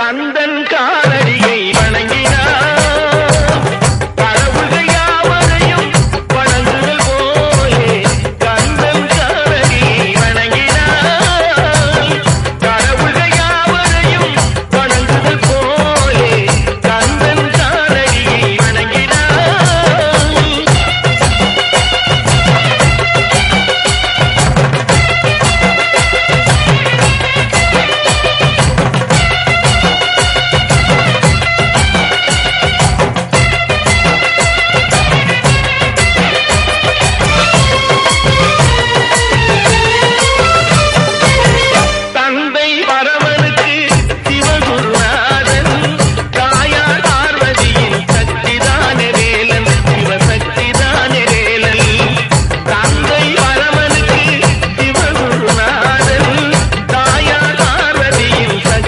கந்தன் காலடியை வணங்கி